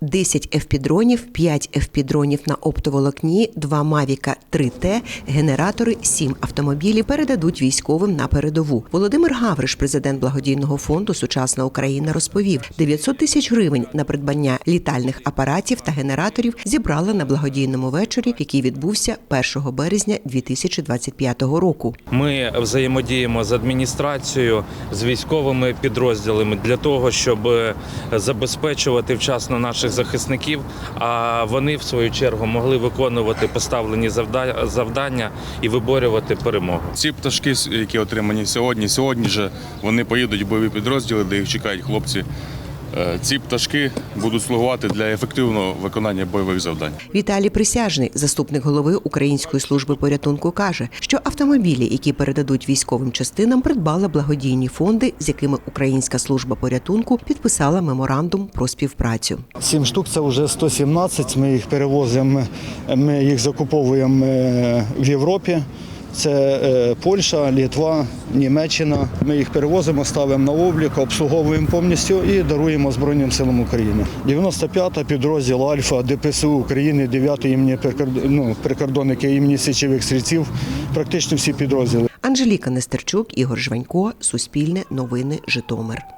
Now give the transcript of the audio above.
10 FP-дронів, 5 FP-дронів на оптоволокні, 2 Мавіка 3Т, генератори, 7 автомобілів передадуть військовим на передову. Володимир Гавриш, президент благодійного фонду Сучасна Україна, розповів: 900 тисяч гривень на придбання літальних апаратів та генераторів зібрали на благодійному вечорі, який відбувся 1 березня 2025 року. Ми взаємодіємо з адміністрацією, з військовими підрозділами для того, щоб е, забезпечувати вчасно наших захисників, а вони в свою чергу могли виконувати поставлені завдання і виборювати перемогу. Ці пташки, які отримані сьогодні, сьогодні ж вони поїдуть в бойові підрозділи, де їх чекають хлопці. Е, Ці пташки будуть слугувати для ефективного виконання бойових завдань. Віталій Присяжний, заступник голови Української служби порятунку, каже, що автомобілі, які передадуть військовим частинам, придбали благодійні фонди, з якими Українська служба порятунку підписала меморандум про співпрацю. Сім штук це вже 117. Ми їх перевозимо, ми їх закуповуємо е, в Європі. Це е, Польща, Літва, Німеччина. Ми їх перевозимо, ставимо на облік, обслуговуємо повністю і даруємо Збройним силам України. 95-та підрозділ Альфа ДПСУ України, 9-й імені ну, прикордонники імені січових стрільців. Практично всі підрозділи. Анжеліка Нестерчук, Ігор Жванько, Суспільне, Новини, Житомир.